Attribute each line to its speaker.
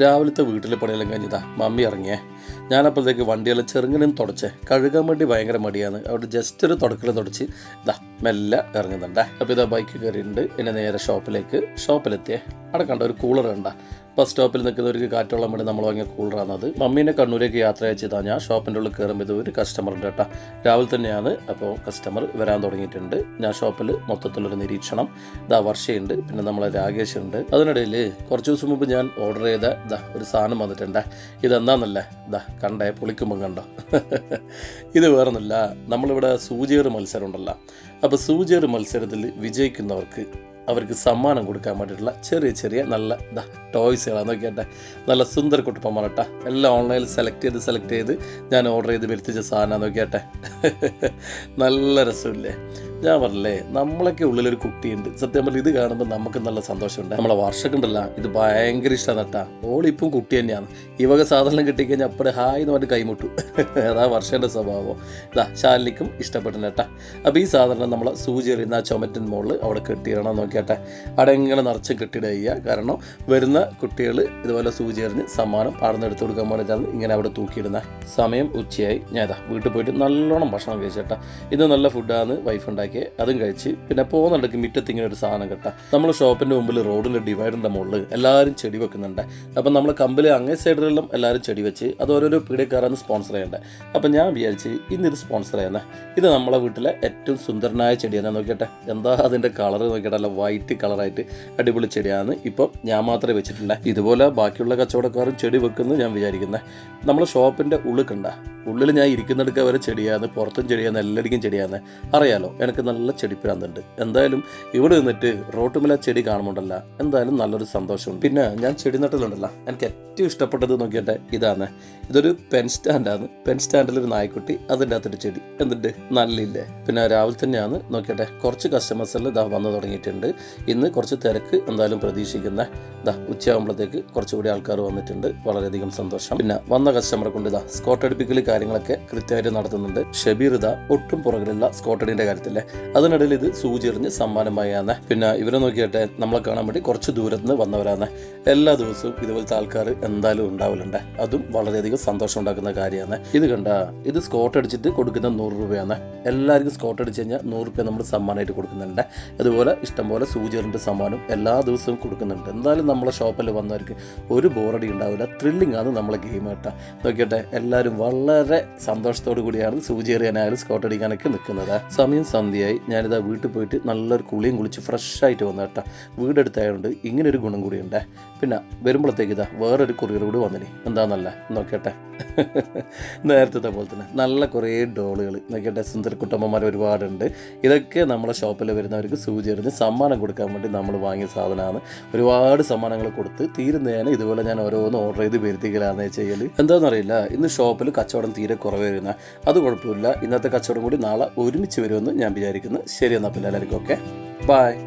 Speaker 1: രാവിലത്തെ വീട്ടിലെ പണിയെല്ലാം കഴിഞ്ഞതാ മമ്മി ഇറങ്ങിയേ. ഞാനപ്പോഴത്തേക്ക് വണ്ടിയെല്ലാം ചെറുങ്ങനും തുടച്ചേ. കഴുകാൻ വേണ്ടി ഭയങ്കര മടിയാണ്. അവിടെ ജസ്റ്റ് ഒരു തുടക്കൽ തുടച്ച് ഇതാ മെല്ലെ ഇറങ്ങുന്നുണ്ടേ. അപ്പോൾ ഇതാ ബൈക്ക് കയറിയിട്ടുണ്ട്. എന്നെ നേരെ ഷോപ്പിലേക്ക് ഷോപ്പിലെത്തിയേ അവിടെ കണ്ട ഒരു കൂളർ കണ്ട. ബസ് സ്റ്റോപ്പിൽ നിൽക്കുന്ന ഒരു കാറ്റുള്ള വേണ്ടി നമ്മൾ വാങ്ങിയ കൂളറാണത് മമ്മീനെ കണ്ണൂരേക്ക് യാത്ര അയച്ചതാണ് ഞാൻ. ഷോപ്പിന്റെ ഉള്ളിൽ കയറുമ്പോൾ ഇത് ഒരു കസ്റ്റമർ ഉണ്ട് കേട്ടോ. രാവിലെ തന്നെയാണ് അപ്പോൾ കസ്റ്റമർ വരാൻ തുടങ്ങിയിട്ടുണ്ട്. ഞാൻ ഷോപ്പിൽ മൊത്തത്തിലൊരു നിരീക്ഷണം. ഇതാ വർഷയുണ്ട്. പിന്നെ നമ്മളെ രാകേഷ് ഉണ്ട്. അതിനിടയിൽ കുറച്ച് ദിവസം മുമ്പ് ഞാൻ ഓർഡർ ചെയ്ത ഇതാ ഒരു സാധനം വന്നിട്ടുണ്ട്. ഇതെന്താന്നല്ലേ? ഇതാ കണ്ടേ പൊളിക്കുമ്പം കണ്ടോ? ഇത് വേറൊന്നുമില്ല. നമ്മളിവിടെ സൂചിയേറ് മത്സരം ഉണ്ടല്ലോ. അപ്പോൾ സൂചിയേറ് മത്സരത്തിൽ വിജയിക്കുന്നവർക്ക് അവർക്ക് സമ്മാനം കൊടുക്കാൻ വേണ്ടിയിട്ടുള്ള ചെറിയ ചെറിയ നല്ല ഇതാ ടോയ്സുകളാണ്. നോക്കിയാട്ടെ നല്ല സുന്ദര കുട്ടപ്പന്മാരട്ടാ എല്ലാം ഓൺലൈനിൽ സെലക്ട് ചെയ്ത് സെലക്ട് ചെയ്ത് ഞാൻ ഓർഡർ ചെയ്ത് വരുത്തിച്ച സാധനം നോക്കിയാട്ടെ നല്ല രസമില്ലേ? ഞാൻ പറഞ്ഞില്ലേ നമ്മളൊക്കെ ഉള്ളിലൊരു കുട്ടിയുണ്ട്. സത്യം പറഞ്ഞാൽ ഇത് കാണുമ്പോൾ നമുക്ക് നല്ല സന്തോഷമുണ്ട്. നമ്മളെ വർഷക്കുണ്ടല്ല ഇത് ഭയങ്കര ഇഷ്ടമാണ് നട്ടാ ഓളിപ്പം കുട്ടി തന്നെയാണ്. ഈ വക സാധനം കിട്ടിക്കഴിഞ്ഞാൽ അപ്പോഴേ ഹായ് എന്ന് പറഞ്ഞിട്ട് കൈമുട്ടു. അതാ വർഷന്റെ സ്വഭാവം. ഇതാ ശാലിനിക്കും ഇഷ്ടപ്പെട്ടു നട്ടാ അപ്പോൾ ഈ സാധനം നമ്മൾ സൂചി എറിയുന്ന ആ ചുമറ്റിന് മുകളിൽ അവിടെ കെട്ടിയിടണം നോക്കിയാട്ടെ. അവിടെ എങ്ങനെ നിറച്ച് കെട്ടിയിടുക കാരണം വരുന്ന കുട്ടികൾ ഇതുപോലെ സൂചി എറിഞ്ഞ് സമ്മാനം എടുത്തു കൊടുക്കാൻ വേണ്ടിയിട്ടാണ് ഇങ്ങനെ അവിടെ തൂക്കിയിടുന്ന. സമയം ഉച്ചയായി. ഞാൻ ഇതാ വീട്ടിൽ പോയിട്ട് നല്ലോണം ഭക്ഷണം കഴിച്ചേട്ടാ. ഇത് നല്ല ഫുഡാണ് വൈഫ് ഉണ്ടാക്കിയത് അതും കഴിച്ച് പിന്നെ പോകുന്നുണ്ടെങ്കിൽ മുറ്റത്ത് ഇങ്ങനെ ഒരു സാധനം കേട്ടാ. നമ്മൾ ഷോപ്പിന്റെ മുമ്പിൽ റോഡിന്റെ ഡിവൈഡറിന്റെ മുകളിൽ എല്ലാവരും ചെടി വെക്കുന്നുണ്ട്. അപ്പം നമ്മൾ കമ്പിൽ അങ്ങേ സൈഡിലെല്ലാം എല്ലാവരും ചെടി വെച്ച് അത് ഓരോരോ പീഡിയക്കാരാണ് സ്പോൺസർ ചെയ്യേണ്ടത് അപ്പം ഞാൻ വിചാരിച്ച് ഇന്ന് ഇത് സ്പോൺസർ ചെയ്യുന്നത് ഇത് നമ്മളെ വീട്ടിലെ ഏറ്റവും സുന്ദരനായ ചെടിയാണ് നോക്കിയട്ടെ എന്താ അതിന്റെ കളർ നോക്കിയിട്ട് നല്ല വൈറ്റ് കളറായിട്ട് അടിപൊളി ചെടിയാണ്. ഇപ്പം ഞാൻ മാത്രമേ വെച്ചിട്ടില്ല ഇതുപോലെ ബാക്കിയുള്ള കച്ചവടക്കാരും ചെടി വെക്കുന്നു ഞാൻ വിചാരിക്കുന്നത് നമ്മൾ ഷോപ്പിന്റെ ഉള്ളിൽ കണ്ട. ഉള്ളിൽ ഞാൻ ഇരിക്കുന്നിടക്ക വരെ ചെടിയാണ് പുറത്തും ചെടിയാണ് എല്ലായിടക്കും ചെടിയാണ്. അറിയാലോ എനിക്ക് നല്ല ചെടിപ്പിരാന്തുണ്ട് എന്തായാലും ഇവിടെ നിന്നിട്ട് റോട്ടുമില ചെടി കാണുമ്പോണ്ടല്ല എന്തായാലും നല്ലൊരു സന്തോഷമുണ്ട്. പിന്നെ ഞാൻ ചെടി നട്ടലുണ്ടല്ലോ എനിക്ക് ഏറ്റവും ഇഷ്ടപ്പെട്ടത് നോക്കിയട്ടെ ഇതാണ്. ഇതൊരു പെൻ സ്റ്റാൻഡാണ് പെൻ സ്റ്റാൻഡിൽ ഒരു നായ്ക്കുട്ടി അതിന്റെ അകത്തൊരു ചെടി. എന്നിട്ട് നല്ലില്ലേ? പിന്നെ രാവിലെ തന്നെയാണ് നോക്കിയട്ടെ കുറച്ച് കസ്റ്റമേഴ്സ് എല്ലാം ഇതാ വന്നു തുടങ്ങിയിട്ടുണ്ട്. ഇന്ന് കുറച്ച് തിരക്ക് എന്തായാലും പ്രതീക്ഷിക്കുന്ന ഇതാ ഉച്ചയാകുമ്പോഴത്തേക്ക് കുറച്ചുകൂടി ആൾക്കാർ വന്നിട്ടുണ്ട്. വളരെയധികം സന്തോഷം. പിന്നെ വന്ന കസ്റ്റമറെ കൊണ്ട് ഇതാ സ്കോട്ട് അടുപ്പിക്കൽ കാര്യങ്ങളൊക്കെ കൃത്യമായിട്ട് നടത്തുന്നുണ്ട്. ഷബീർ ഇതാ ഒട്ടും പുറകിലുള്ള സ്കോട്ടടിന്റെ കാര്യത്തിലെ. അതിനിടയിൽ ഇത് സൂചി എറിഞ്ഞ് പിന്നെ ഇവരെ നോക്കിയാട്ടെ നമ്മളെ കാണാൻ വേണ്ടി കുറച്ച് ദൂരത്ത് നിന്ന് വന്നവരാണ്. എല്ലാ ദിവസവും ഇതുപോലത്തെ ആൾക്കാർ എന്തായാലും ഉണ്ടാവലുണ്ട്. അതും വളരെയധികം സന്തോഷം ഉണ്ടാക്കുന്ന കാര്യമാണ്. ഇത് കണ്ട ഇത് സ്കോട്ട് അടിച്ചിട്ട് കൊടുക്കുന്ന നൂറ് രൂപയാണ്. എല്ലാവർക്കും സ്കോട്ട് അടിച്ച് കഴിഞ്ഞാൽ നൂറ് രൂപ നമ്മൾ സമ്മാനമായിട്ട് കൊടുക്കുന്നുണ്ട്. അതുപോലെ ഇഷ്ടംപോലെ സൂചിറിന്റെ സമ്മാനം എല്ലാ ദിവസവും കൊടുക്കുന്നുണ്ട്. എന്തായാലും നമ്മളെ ഷോപ്പിൽ വന്നവർക്ക് ഒരു ബോറടി ഉണ്ടാവില്ല. ത്രില്ലിംഗ് ആണ് നമ്മളെ ഗെയിം കേട്ടോ. നോക്കിയട്ടെ എല്ലാവരും വളരെ സന്തോഷത്തോടു കൂടിയാണ് സൂചി എറിയാനായാലും സ്കോട്ട് അടിക്കാനൊക്കെ നിൽക്കുന്നത്. സമയം സന്ധ്യയായി ഞാനിതാ വീട്ടിൽ പോയിട്ട് നല്ലൊരു കുളിയും കുളിച്ച് ഫ്രഷായിട്ട് വന്നു കേട്ടോ. വീടെടുത്തായതുകൊണ്ട് ഇങ്ങനൊരു ഗുണം കൂടിയുണ്ട്. പിന്നെ വരുമ്പോഴത്തേക്ക് ഇതാ വേറൊരു കൊറിയർ കൂടി വന്നിനി. എന്താന്നല്ല നോക്കട്ടെ നേരത്തെ പോലെ തന്നെ നല്ല കുറേ ഡോളുകൾ നോക്കട്ടെ സുന്ദര കുട്ടമ്മമാർ ഒരുപാടുണ്ട്. ഇതൊക്കെ നമ്മളെ ഷോപ്പിൽ വരുന്നവർക്ക് സൂചി എറിഞ്ഞ് സമ്മാനം കൊടുക്കാൻ വേണ്ടി നമ്മൾ വാങ്ങിയ സാധനമാണ്. ഒരുപാട് സമ്മാനങ്ങൾ കൊടുത്ത് തീരുന്നതിന് ഇതുപോലെ ഞാൻ ഓരോന്ന് ഓർഡർ ചെയ്ത് വരുത്തിക്കലാന്ന് ചെയ്യൽ എന്താണെന്നറിയില്ല ഇന്ന് ഷോപ്പിൽ കച്ചവടം തീരെ കുറവായിരുന്നു. അത് കുഴപ്പമില്ല. ഇന്നത്തെ കച്ചവടം കൂടി നാളെ ഒരുമിച്ച് വരുമെന്ന് ഞാൻ വിചാരിക്കുന്നു. ശരി എന്നാൽ പിന്നെ എല്ലാവർക്കും ഓക്കെ ബായ്